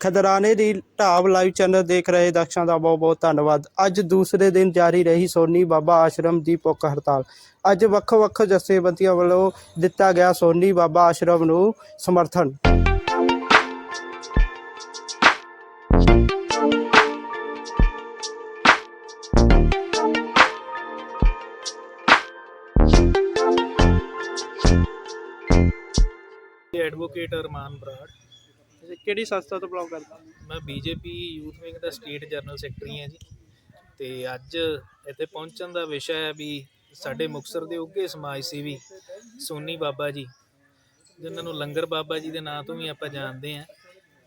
ਖਦਰਾਣੇ ਦੀ ਢਾਬ live channel ਦੇਖ ਰਹੇ ਦਰਸ਼ਕਾਂ ਦਾ ਬਹੁਤ ਬਹੁਤ ਧੰਨਵਾਦ। ਅੱਜ ਦੂਸਰੇ ਦਿਨ ਜਾਰੀ ਰਹੀ ਸੋਨੀ ਬਾਬਾ ਆਸ਼ਰਮ ਦੀ ਭੁੱਖ ਹੜਤਾਲ। ਅੱਜ ਵੱਖੋ ਵੱਖ ਜਥੇਬੰਦੀਆਂ ਵੱਲੋਂ ਦਿੱਤਾ ਗਿਆ ਸੋਨੀ ਬਾਬਾ ਆਸ਼ਰਮ ਨੂੰ ਸਮਰਥਨ। ਐਡਵੋਕੇਟ ਅਰਮਾਨ ਬਰਾੜ ਕਿਹੜੀ ਸੰਸਥਾ ਤੋਂ ਬਿਲੋਂਗ ਕਰਦਾ? ਮੈਂ ਬੀਜੇਪੀ ਯੂਥ ਵਿੰਗ ਦਾ ਸਟੇਟ ਜਨਰਲ ਸੈਕਟਰੀ ਹਾਂ ਜੀ। ਤੇ ਅੱਜ ਇੱਥੇ ਪਹੁੰਚਣ ਦਾ ਵਿਸ਼ਾ ਹੈ ਵੀ ਸਾਡੇ ਮੁਕਤਸਰ ਦੇ ਉੱਘੇ ਸਮਾਜ ਸੇਵੀ ਸੋਨੀ ਬਾਬਾ ਜੀ, ਜਿਨ੍ਹਾਂ ਨੂੰ ਲੰਗਰ ਬਾਬਾ ਜੀ ਦੇ ਨਾਂ ਤੋਂ ਵੀ ਆਪਾਂ ਜਾਣਦੇ ਹਾਂ,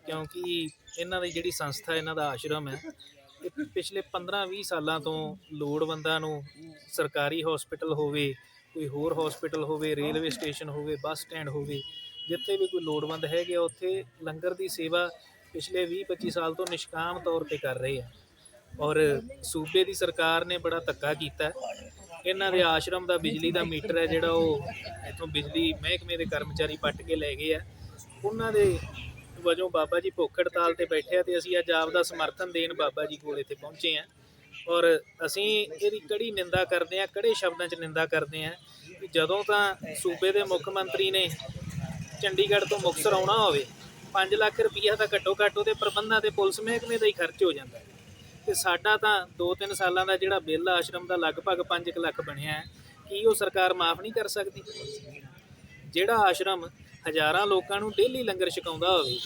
ਕਿਉਂਕਿ ਇਹਨਾਂ ਦੀ ਜਿਹੜੀ ਸੰਸਥਾ, ਇਹਨਾਂ ਦਾ ਆਸ਼ਰਮ ਹੈ, ਇਹ ਪਿਛਲੇ 15-20 ਸਾਲਾਂ ਤੋਂ ਲੋੜਵੰਦਾਂ ਨੂੰ ਸਰਕਾਰੀ ਹਸਪੀਟਲ ਹੋਵੇ, ਕੋਈ ਹੋਰ ਹਸਪੀਟਲ ਹੋਵੇ ਰੇਲਵੇ ਸਟੇਸ਼ਨ ਹੋਵੇ ਬੱਸ ਸਟੈਂਡ ਹੋਵੇ ਜਿੱਥੇ ਵੀ ਕੋਈ ਲੋੜਵੰਦ ਹੈਗੇ ਆ, ਉੱਥੇ ਲੰਗਰ ਦੀ ਸੇਵਾ ਪਿਛਲੇ 20-25 ਸਾਲ ਤੋਂ ਨਿਸ਼ਕਾਮ ਤੌਰ ਤੇ ਕਰ ਰਹੇ ਆ। ਔਰ ਸੂਬੇ ਦੀ ਸਰਕਾਰ ਨੇ ਬੜਾ ਧੱਕਾ ਕੀਤਾ। ਇਹਨਾਂ ਦੇ ਆਸ਼ਰਮ ਦਾ ਬਿਜਲੀ ਦਾ ਮੀਟਰ ਹੈ, ਜਿਹੜਾ ਉਹ ਇੱਥੋਂ ਬਿਜਲੀ ਮਹਿਕਮੇ ਦੇ ਕਰਮਚਾਰੀ ਪੱਟ ਕੇ ਲੈ ਗਏ ਆ। ਉਹਨਾਂ ਦੇ ਵਜੋਂ ਬਾਬਾ ਜੀ ਭੁੱਖ ਹੜਤਾਲ ਤੇ ਬੈਠੇ ਆ ਤੇ ਅਸੀਂ ਅੱਜ ਆਪ ਦਾ ਸਮਰਥਨ ਦੇਣ ਬਾਬਾ ਜੀ ਕੋਲ ਇੱਥੇ ਪਹੁੰਚੇ ਆ। ਔਰ ਅਸੀਂ ਇਹਦੀ ਕੜੀ ਨਿੰਦਾ ਕਰਦੇ ਆ, ਕੜੇ ਸ਼ਬਦਾਂ 'ਚ ਨਿੰਦਾ ਕਰਦੇ ਆ ਕਿ ਜਦੋਂ ਤਾਂ ਸੂਬੇ ਦੇ ਮੁੱਖ ਮੰਤਰੀ ਨੇ ਚੰਡੀਗੜ੍ਹ ਤੋਂ ਮੁਕਤਸਰ ਆਉਣਾ ਹੋਵੇ 5 ਲੱਖ ਰੁਪਈਆ ਤਾਂ ਘੱਟੋ ਘੱਟ ਉਹਦੇ ਪ੍ਰਬੰਧਾਂ ਤੇ ਪੁਲਿਸ ਮਹਿਕਮੇ ਦਾ ਹੀ ਖਰਚ ਹੋ ਜਾਂਦਾ ਹੈ। ਤੇ ਸਾਡਾ ਤਾਂ 2-3 ਸਾਲਾਂ ਦਾ ਜਿਹੜਾ ਬਿੱਲ ਆਸ਼ਰਮ ਦਾ ਲਗਭਗ 5 ਲੱਖ ਬਣਿਆ ਹੈ ਕੀ ਉਹ ਸਰਕਾਰ ਮਾਫ ਨਹੀਂ ਕਰ ਸਕਦੀ ਜਿਹੜਾ ਆਸ਼ਰਮ ਹਜ਼ਾਰਾਂ ਲੋਕਾਂ ਨੂੰ ਡੇਲੀ ਲੰਗਰ ਛਕਾਉਂਦਾ ਹੋਵੇ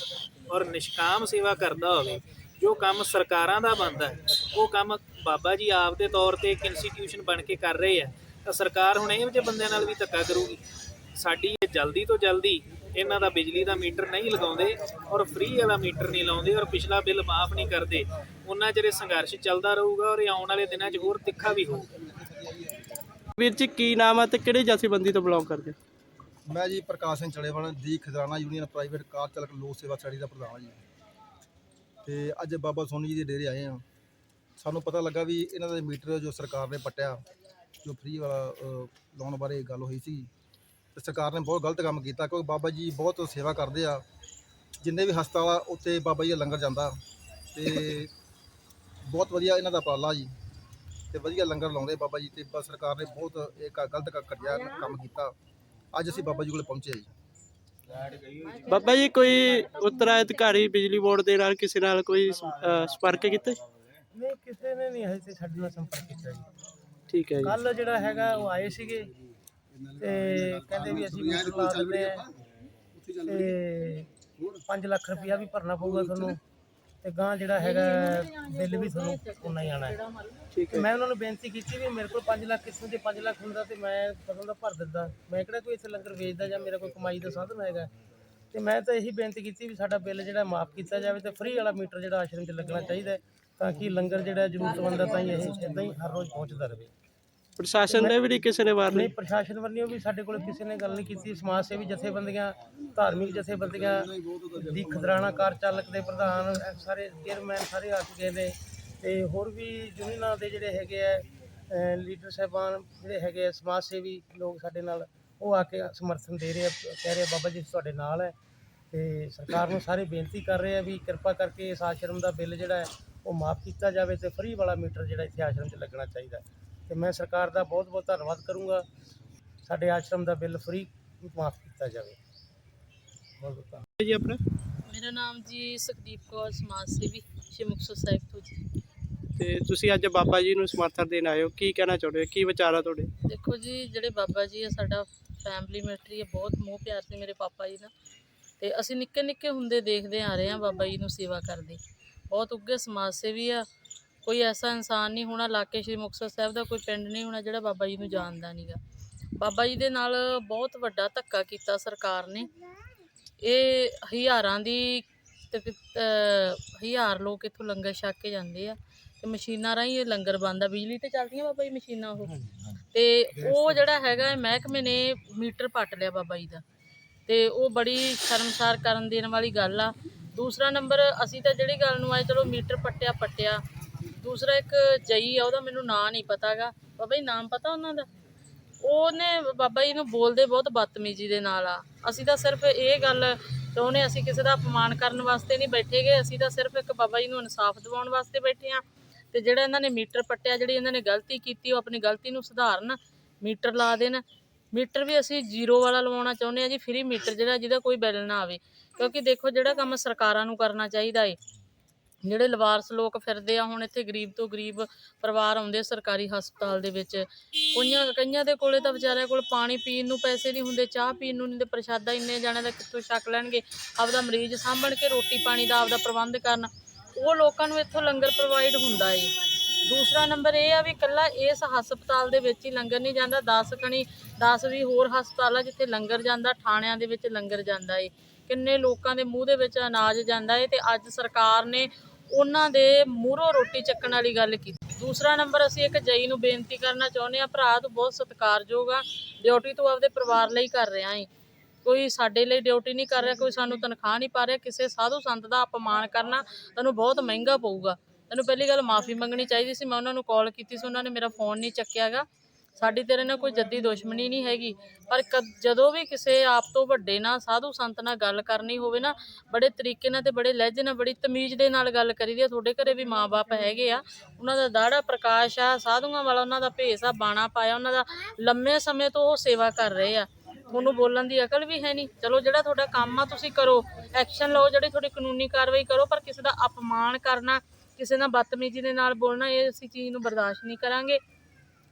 ਔਰ ਨਿਸ਼ਕਾਮ ਸੇਵਾ ਕਰਦਾ ਹੋਵੇ ਜੋ ਕੰਮ ਸਰਕਾਰਾਂ ਦਾ ਬਣਦਾ ਹੈ, ਉਹ ਕੰਮ ਬਾਬਾ ਜੀ ਆਪ ਦੇ ਤੌਰ ਤੇ ਇੱਕ ਇੰਸਟੀਟਿਊਸ਼ਨ ਬਣ ਕੇ ਕਰ ਰਹੇ ਆ ਤਾਂ ਸਰਕਾਰ ਹੁਣ ਇਹੋ ਜਿਹੇ ਬੰਦਿਆਂ ਨਾਲ ਵੀ ਧੱਕਾ ਕਰੂਗੀ ਸਾਡੀ ਇਹ ਜਲਦੀ ਤੋਂ ਜਲਦੀ ਇਹਨਾਂ ਦਾ ਬਿਜਲੀ ਦਾ ਮੀਟਰ ਨਹੀਂ ਲਗਾਉਂਦੇ ਔਰ ਫ੍ਰੀ ਵਾਲਾ ਮੀਟਰ ਨਹੀਂ ਲਾਉਂਦੇ ਔਰ ਪਿਛਲਾ ਬਿੱਲ ਮਾਫ ਨਹੀਂ ਕਰਦੇ। ਉਹਨਾਂ ਚਿਰ ਇਹ ਸੰਘਰਸ਼ ਚੱਲਦਾ ਰਹੂਗਾ ਔਰ ਇਹ ਆਉਣ ਵਾਲੇ ਦਿਨਾਂ 'ਚ ਹੋਰ ਤਿੱਖਾ ਵੀ ਹੋਊਗਾ। ਵੀਰ ਜੀ ਕੀ ਨਾਮ ਹੈ ਤੇ ਕਿਹੜੀ ਜਥੇਬੰਦੀ ਤੋਂ ਬਿਲੋਂਗ ਕਰਦੇ? ਮੈਂ ਜੀ ਪ੍ਰਕਾਸ਼ ਸਿੰਘ ਚੜੇਵਾਲ ਦੀ ਖਜ਼ਾਨਾ ਯੂਨੀਅਨ ਪ੍ਰਾਈਵੇਟ ਕਾਰ ਚਾਲਕ ਲੋਕ ਸੇਵਾ ਸਟੱਡੀ ਦਾ ਪ੍ਰਧਾਨ ਹਾਂ ਜੀ। ਤੇ ਅੱਜ ਬਾਬਾ ਸੋਨੀ ਜੀ ਦੇ ਡੇਰੇ ਆਏ ਆ ਸਾਨੂੰ ਪਤਾ ਲੱਗਾ ਵੀ ਇਹਨਾਂ ਦਾ ਮੀਟਰ ਜੋ ਸਰਕਾਰ ਨੇ ਪੱਟਿਆ ਜੋ ਫ੍ਰੀ ਵਾਲਾ ਲਾਉਣ ਬਾਰੇ ਗੱਲ ਹੋਈ ਸੀ। ਤੇ ਸਰਕਾਰ ਨੇ ਬਹੁਤ ਗਲਤ ਕੰਮ ਕੀਤਾ ਕਿਉਂਕਿ ਬਾਬਾ ਜੀ ਬਹੁਤ ਸੇਵਾ ਕਰਦੇ ਆ। ਜਿੰਨੇ ਵੀ ਹਸਪਤਾਲ ਆ ਉੱਥੇ ਬਾਬਾ ਜੀ ਦਾ ਲੰਗਰ ਜਾਂਦਾ। ਤੇ ਬਹੁਤ ਵਧੀਆ ਇਹਨਾਂ ਦਾ ਉਪਰਾਲਾ ਜੀ। ਤੇ ਵਧੀਆ ਲੰਗਰ ਲਾਉਂਦੇ ਬਾਬਾ ਜੀ ਤੇ ਬਸ ਸਰਕਾਰ ਨੇ ਬਹੁਤ ਇਹ ਕ- ਗਲਤ ਕ- ਘਟੀਆ ਕੰਮ ਕੀਤਾ। ਅੱਜ ਅਸੀਂ ਬਾਬਾ ਜੀ ਕੋਲ ਪਹੁੰਚੇ ਜੀ। ਬਾਬਾ ਜੀ ਕੋਈ ਉੱਤਰਾਧਿਕਾਰੀ ਬਿਜਲੀ ਬੋਰਡ ਦੇ ਨਾਲ ਕਿਸੇ ਨਾਲ ਕੋਈ ਅਹ, ਸੰਪਰਕ ਕੀਤਾ ਨਹੀਂ ਕਿਸੇ ਨੇ ਨਹੀਂ ਹਜੇ ਤੇ ਸਾਡੇ ਨਾਲ ਸੰਪਰਕ ਕੀਤਾ ਜੀ। ਠੀਕ ਹੈ ਜੀ। ਕੱਲ ਜਿਹੜਾ ਹੈਗਾ ਉਹ ਆਏ ਸੀਗੇ। ਤੇ ਕਹਿੰਦੇ ਵੀ ਅਸੀਂ ਮੀਟਰ ਲਾ ਦਿੰਦੇ ਆ ਤੇ 5 ਲੱਖ ਰੁਪਇਆ ਵੀ ਭਰਨਾ ਪਊਗਾ ਤੁਹਾਨੂੰ। ਤੇ ਗਾਂ ਜਿਹੜਾ ਹੈਗਾ ਬਿੱਲ ਵੀ ਤੁਹਾਨੂੰ ਉਨਾ ਹੀ ਆਣਾ ਹੈ। ਮੈਂ ਉਹਨਾਂ ਨੂੰ ਬੇਨਤੀ ਕੀਤੀ ਵੀ ਮੇਰੇ ਕੋਲ 5 ਲੱਖ ਕਿਸਮ ਦੇ 5 ਲੱਖ ਹੁੰਦਾ ਤੇ ਮੈਂ ਕਦੋਂ ਦਾ ਭਰ ਦਿੰਦਾ। ਮੈਂ ਕਿਹੜਾ ਕੋਈ ਇੱਥੇ ਲੰਗਰ ਵੇਚਦਾ ਜਾਂ ਮੇਰਾ ਕੋਈ ਕਮਾਈ ਦਾ ਸਾਧਨ ਹੈਗਾ। ਤੇ ਮੈਂ ਤਾਂ ਇਹੀ ਬੇਨਤੀ ਕੀਤੀ ਵੀ ਸਾਡਾ ਬਿੱਲ ਜਿਹੜਾ ਮਾਫ ਕੀਤਾ ਜਾਵੇ ਤੇ ਫ੍ਰੀ ਵਾਲਾ ਮੀਟਰ ਜਿਹੜਾ ਆਸ਼ਰਮ 'ਚ ਲੱਗਣਾ ਚਾਹੀਦਾ ਤਾਂ ਕਿ ਲੰਗਰ ਜਿਹੜਾ ਜ਼ਰੂਰਤਮੰਦ ਹੈ ਤਾਂ ਹੀ ਇਹ ਇਦਾਂ ਹੀ ਹਰ ਰੋਜ਼ ਪਹੁੰਚਦਾ ਰਹੇ। ਪ੍ਰਸ਼ਾਸਨ ਨੇ ਵੀ ਨਹੀਂ ਕਿਸੇ ਨੇ ਵਾਰ ਨਹੀਂ ਨਹੀਂ। ਪ੍ਰਸ਼ਾਸਨ ਵੱਲੋਂ ਵੀ ਸਾਡੇ ਕੋਲ ਕਿਸੇ ਨੇ ਗੱਲ ਨਹੀਂ ਕੀਤੀ। ਸਮਾਜ ਸੇਵੀ ਜਥੇਬੰਦੀਆਂ ਧਾਰਮਿਕ ਜਥੇਬੰਦੀਆਂ ਦੀ ਖਦਰਾਣਾ ਕਾਰ ਚਾਲਕ ਦੇ ਪ੍ਰਧਾਨ ਸਾਰੇ ਚੇਅਰਮੈਨ ਸਾਰੇ ਆ ਚੁੱਕੇ ਨੇ। ਤੇ ਹੋਰ ਵੀ ਯੂਨੀਅਨਾਂ ਦੇ ਜਿਹੜੇ ਹੈਗੇ ਆ ਅਹ ਲੀਡਰ ਸਾਹਿਬਾਨ ਜਿਹੜੇ ਹੈਗੇ ਆ ਸਮਾਜ ਸੇਵੀ ਲੋਕ ਸਾਡੇ ਨਾਲ ਉਹ ਆ ਕੇ ਸਮਰਥਨ ਦੇ ਰਹੇ ਆ ਕਹਿ ਰਹੇ ਆ, ਬਾਬਾ ਜੀ ਅਸੀਂ ਤੁਹਾਡੇ ਨਾਲ ਹੈ। ਤੇ ਸਰਕਾਰ ਨੂੰ ਸਾਰੇ ਬੇਨਤੀ ਕਰ ਰਹੇ ਆ ਵੀ ਕਿਰਪਾ ਕਰਕੇ ਇਸ ਆਸ਼ਰਮ ਦਾ ਬਿੱਲ ਜਿਹੜਾ ਹੈ ਉਹ ਮਾਫ ਕੀਤਾ ਜਾਵੇ ਤੇ ਫ੍ਰੀ ਵਾਲਾ ਮੀਟਰ ਜਿਹੜਾ ਇੱਥੇ ਆਸ਼ਰਮ 'ਚ ਲੱਗਣਾ ਚਾਹੀਦਾ ਹੈ। ਤੇ ਮੈਂ ਸਰਕਾਰ ਦਾ ਬਹੁਤ ਬਹੁਤ ਧੰਨਵਾਦ ਕਰੂੰਗਾ। ਸਾਡੇ ਆਸ਼ਰਮ ਦਾ ਬਿੱਲ ਫ੍ਰੀ ਮਾਫ ਕੀਤਾ ਜਾਵੇ। ਬਹੁਤ ਬਹੁਤ ਧੰਨਵਾਦ। ਜੀ ਆਪਣਾ? ਮੇਰਾ ਨਾਮ ਜੀ ਸੁਖਦੀਪ ਕੌਰ ਸਮਾਜ ਸੇਵੀ ਸ਼੍ਰੀ ਮੁਕਤਸਰ ਸਾਹਿਬ ਤੋਂ ਜੀ। ਤੇ ਤੁਸੀਂ ਅੱਜ ਬਾਬਾ ਜੀ ਨੂੰ ਸਮਰਥਨ ਦੇਣ ਆਏ ਹੋ। ਕੀ ਕਹਿਣਾ ਚਾਹੁੰਦੇ ਹੋ? ਕੀ ਵਿਚਾਰ ਆ ਤੁਹਾਡੇ? ਦੇਖੋ ਜੀ ਜਿਹੜੇ ਬਾਬਾ ਜੀ ਆ ਸਾਡਾ ਫੈਮਿਲੀ ਮੈਟਰੀ ਹੈ ਬਹੁਤ ਮੋਹ ਪਿਆਰ ਸੀ ਮੇਰੇ ਪਾਪਾ ਜੀ ਨਾਲ। ਤੇ ਅਸੀਂ ਨਿੱਕੇ ਨਿੱਕੇ ਹੁੰਦੇ ਦੇਖਦੇ ਆ ਰਹੇ ਆ ਬਾਬਾ ਜੀ ਨੂੰ ਸੇਵਾ ਕਰਦੇ। ਬਹੁਤ ਉੱਗੇ ਸਮਾਜ ਸੇਵੀ ਆ। ਕੋਈ ਐਸਾ ਇਨਸਾਨ ਨਹੀਂ ਹੋਣਾ ਇਲਾਕੇ ਸ਼੍ਰੀ ਮੁਕਤਸਰ ਸਾਹਿਬ ਦਾ ਕੋਈ ਪਿੰਡ ਨਹੀਂ ਹੋਣਾ ਜਿਹੜਾ ਬਾਬਾ ਜੀ ਨੂੰ ਜਾਣਦਾ ਨਹੀਂਗਾ ਬਾਬਾ ਜੀ ਦੇ ਨਾਲ ਬਹੁਤ ਵੱਡਾ ਧੱਕਾ ਕੀਤਾ ਸਰਕਾਰ ਨੇ। ਇਹ ਹਜ਼ਾਰਾਂ ਦੀ ਹਜ਼ਾਰ ਲੋਕ ਇੱਥੋਂ ਲੰਗਰ ਛਕ ਕੇ ਜਾਂਦੇ ਆ ਤੇ ਮਸ਼ੀਨਾਂ ਰਾਹੀਂ ਇਹ ਲੰਗਰ ਬਣਦਾ ਬਿਜਲੀ ਤੇ ਚੱਲਦੀਆਂ ਬਾਬਾ ਜੀ ਮਸ਼ੀਨਾਂ ਉਹ। ਤੇ ਉਹ ਜਿਹੜਾ ਹੈਗਾ ਮਹਿਕਮੇ ਨੇ ਮੀਟਰ ਪੱਟ ਲਿਆ ਬਾਬਾ ਜੀ ਦਾ। ਤੇ ਉਹ ਬੜੀ ਸ਼ਰਮਸਾਰ ਕਰਨ ਦੇਣ ਵਾਲੀ ਗੱਲ ਆ। ਦੂਸਰਾ ਨੰਬਰ ਅਸੀਂ ਤਾਂ ਜਿਹੜੀ ਗੱਲ ਨੂੰ ਆਏ ਚਲੋ ਮੀਟਰ ਪੱਟਿਆ ਪੱਟਿਆ ਦੂਸਰਾ ਇੱਕ ਜਈ ਆ, ਉਹਦਾ ਮੈਨੂੰ ਨਾਂ ਨਹੀਂ ਪਤਾਗਾ। ਬਾਬਾ ਜੀ, ਨਾਮ ਪਤਾ ਉਹਨਾਂ ਦਾ? ਉਹਨੇ ਬਾਬਾ ਜੀ ਨੂੰ ਬੋਲਦੇ ਬਹੁਤ ਬਦਤਮੀਜ਼ੀ ਦੇ ਨਾਲ ਆ। ਅਸੀਂ ਤਾਂ ਸਿਰਫ ਇਹ ਗੱਲ ਚਾਹੁੰਦੇ ਅਸੀਂ ਕਿਸੇ ਦਾ ਅਪਮਾਨ ਕਰਨ ਵਾਸਤੇ ਨਹੀਂ ਬੈਠੇਗੇ ਅਸੀਂ ਤਾਂ ਸਿਰਫ ਇੱਕ ਬਾਬਾ ਜੀ ਨੂੰ ਇਨਸਾਫ ਦਿਵਾਉਣ ਵਾਸਤੇ ਬੈਠੇ ਆ ਤੇ ਜਿਹੜਾ ਇਹਨਾਂ ਨੇ ਮੀਟਰ ਪੱਟਿਆ, ਜਿਹੜੀ ਇਹਨਾਂ ਨੇ ਗਲਤੀ ਕੀਤੀ, ਉਹ ਆਪਣੀ ਗਲਤੀ ਨੂੰ ਸੁਧਾਰਨ, ਮੀਟਰ ਲਾ ਦੇਣ। ਮੀਟਰ ਵੀ ਅਸੀਂ ਜ਼ੀਰੋ ਵਾਲਾ ਲਵਾਉਣਾ ਚਾਹੁੰਦੇ ਆ ਜੀ, ਫ੍ਰੀ ਮੀਟਰ ਜਿਹੜਾ, ਜਿਹਦਾ ਕੋਈ ਬਿੱਲ ਨਾ ਆਵੇ। ਕਿਉਂਕਿ ਦੇਖੋ, ਜਿਹੜਾ ਕੰਮ ਸਰਕਾਰਾਂ ਨੂੰ ਕਰਨਾ ਚਾਹੀਦਾ ਏ ਜਿਹੜੇ ਲਵਾਰਸ ਲੋਕ ਫਿਰਦੇ ਆ, ਹੁਣ ਇੱਥੇ ਗਰੀਬ ਤੋਂ ਗਰੀਬ ਪਰਿਵਾਰ ਆਉਂਦੇ ਸਰਕਾਰੀ ਹਸਪਤਾਲ ਦੇ ਵਿੱਚ। ਕਈਆਂ ਕਈਆਂ ਦੇ ਕੋਲੇ ਤਾਂ ਵਿਚਾਰਿਆਂ ਕੋਲ ਪਾਣੀ ਪੀਣ ਨੂੰ ਪੈਸੇ ਨਹੀਂ ਹੁੰਦੇ, ਚਾਹ ਪੀਣ ਨੂੰ ਨਹੀਂ ਤੇ ਪ੍ਰਸ਼ਾਦਾ ਇੰਨੇ ਜਾਣੇ ਦਾ ਕਿੱਥੋਂ ਛਕ ਲੈਣਗੇ? ਆਪਦਾ ਮਰੀਜ਼ ਸਾਂਭਣ ਕੇ ਰੋਟੀ ਪਾਣੀ ਦਾ ਆਪਦਾ ਪ੍ਰਬੰਧ ਕਰਨ। ਉਹ ਲੋਕਾਂ ਨੂੰ ਇੱਥੋਂ ਲੰਗਰ ਪ੍ਰੋਵਾਈਡ ਹੁੰਦਾ ਏ। ਦੂਸਰਾ ਨੰਬਰ ਇਹ ਆ ਵੀ ਕੱਲਾ ਇਸ ਹਸਪਤਾਲ ਦੇ ਵਿੱਚ ਹੀ ਲੰਗਰ ਨਹੀਂ ਜਾਂਦਾ 10 ਕਣੀ 10 ਵੀ ਹੋਰ ਹਸਪਤਾਲ ਆ ਜਿੱਥੇ ਲੰਗਰ ਜਾਂਦਾ, ਥਾਣਿਆਂ ਦੇ ਵਿੱਚ ਲੰਗਰ ਜਾਂਦਾ ਏ। ਕਿੰਨੇ ਲੋਕਾਂ ਦੇ ਮੂੰਹ ਦੇ ਵਿੱਚ ਅਨਾਜ ਜਾਂਦਾ ਏ ਤੇ ਅੱਜ ਸਰਕਾਰ ਨੇ ਉਹਨਾਂ ਦੇ ਮੂਹਰੋਂ ਰੋਟੀ ਚੱਕਣ ਵਾਲੀ ਗੱਲ ਕੀਤੀ। ਦੂਸਰਾ ਨੰਬਰ, ਅਸੀਂ ਇੱਕ ਜਈ ਨੂੰ ਬੇਨਤੀ ਕਰਨਾ ਚਾਹੁੰਦੇ ਆ ਭਰਾ ਤੂੰ ਬਹੁਤ ਸਤਿਕਾਰਯੋਗ ਆ, ਡਿਊਟੀ ਤੂੰ ਆਪਦੇ ਪਰਿਵਾਰ ਲਈ ਕਰ ਰਿਹਾ ਏ। ਕੋਈ ਸਾਡੇ ਲਈ ਡਿਊਟੀ ਨਹੀਂ ਕਰ ਰਿਹਾ, ਕੋਈ ਸਾਨੂੰ ਤਨਖਾਹ ਨਹੀਂ ਪਾ ਰਿਹਾ, ਕਿਸੇ ਸਾਧੂ ਸੰਤ ਦਾ ਅਪਮਾਨ ਕਰਨਾ ਤੈਨੂੰ ਬਹੁਤ ਮਹਿੰਗਾ ਪਊਗਾ। ਤੈਨੂੰ ਪਹਿਲੀ ਗੱਲ ਮਾਫੀ ਮੰਗਣੀ ਚਾਹੀਦੀ ਸੀ, ਮੈਂ ਉਹਨਾਂ ਨੂੰ ਕਾਲ ਕੀਤੀ ਸੀ, ਉਹਨਾਂ ਨੇ ਮੇਰਾ ਫੋਨ ਨਹੀਂ ਚੱਕਿਆਗਾ ਸਾਡੀ ਤੇਰੇ ਨਾਲ ਕੋਈ ਜੱਦੀ ਦੁਸ਼ਮਣੀ ਨਹੀਂ ਹੈਗੀ। ਪਰ ਕਦ- ਜਦੋਂ ਵੀ ਕਿਸੇ ਆਪ ਤੋਂ ਵੱਡੇ ਨਾਲ, ਸਾਧੂ ਸੰਤ ਨਾਲ ਗੱਲ ਕਰਨੀ ਹੋਵੇ ਨਾ, ਬੜੇ ਤਰੀਕੇ ਨਾਲ ਤੇ ਬੜੇ ਲਹਿਜੇ ਨਾਲ, ਬੜੀ ਤਮੀਜ਼ ਦੇ ਨਾਲ ਗੱਲ ਕਰੀਦੀ ਆ। ਤੁਹਾਡੇ ਘਰੇ ਵੀ ਮਾਪੇ ਹੈਗੇ ਆ। ਉਹਨਾਂ ਦਾ ਦਾੜਾ ਪ੍ਰਕਾਸ਼ ਆ, ਸਾਧੂਆਂ ਵਾਲਾ ਉਹਨਾਂ ਦਾ ਭੇਸ ਆ, ਬਾਣਾ ਪਾਇਆ, ਉਹਨਾਂ ਦਾ ਲੰਮੇ ਸਮੇਂ ਤੋਂ ਉਹ ਸੇਵਾ ਕਰ ਰਹੇ ਆ। ਤੁਹਾਨੂੰ ਬੋਲਣ ਦੀ ਅਕਲ ਵੀ ਹੈ ਨਹੀਂ। ਚਲੋ, ਜਿਹੜਾ ਤੁਹਾਡਾ ਕੰਮ ਆ, ਤੁਸੀਂ ਕਰੋ। ਐਕਸ਼ਨ ਲਓ, ਜਿਹੜੀ ਤੁਹਾਡੀ ਕਾਨੂੰਨੀ ਕਾਰਵਾਈ ਕਰੋ, ਪਰ ਕਿਸੇ ਦਾ ਅਪਮਾਨ ਕਰਨਾ, ਕਿਸੇ ਨਾਲ ਬਦਤਮੀਜ਼ੀ ਦੇ ਨਾਲ ਬੋਲਣਾ, ਇਹ ਅਸੀਂ ਚੀਜ਼ ਨੂੰ ਬਰਦਾਸ਼ਤ ਨਹੀਂ ਕਰਾਂਗੇ।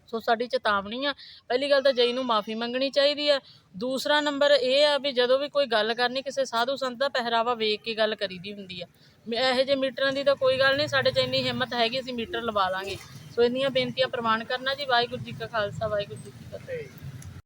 ਸੋ ਸਾਡੀ ਚੇਤਾਵਨੀ ਆ। ਪਹਿਲੀ ਗੱਲ ਤਾਂ ਜਈ ਨੂੰ ਮਾਫੀ ਮੰਗਣੀ ਚਾਹੀਦੀ ਆ। ਦੂਸਰਾ ਨੰਬਰ ਇਹ ਆ ਵੀ ਜਦੋਂ ਵੀ ਕੋਈ ਗੱਲ ਕਰਨੀ, ਕਿਸੇ ਸਾਧੂ ਸੰਤ ਦਾ ਪਹਿਰਾਵਾ ਵੇਖ ਕੇ ਗੱਲ ਕਰੀਦੀ ਹੁੰਦੀ ਆ। ਮ- ਇਹੋ ਜਿਹੇ ਮੀਟਰਾਂ ਦੀ ਤਾਂ ਕੋਈ ਗੱਲ ਨਹੀਂ, ਸਾਡੇ 'ਚ ਇੰਨੀ ਹਿੰਮਤ ਹੈਗੀ, ਅਸੀਂ ਮੀਟਰ ਲਵਾ ਲਾਂਗੇ। ਸੋ ਇੰਨੀਆਂ ਬੇਨਤੀਆਂ ਪ੍ਰਵਾਨ ਕਰਨਾ ਜੀ। ਵਾਹਿਗੁਰੂ ਜੀ ਕਾ ਖਾਲਸਾ, ਵਾਹਿਗੁਰੂ ਜੀ ਕੀ ਫਤਿਹ।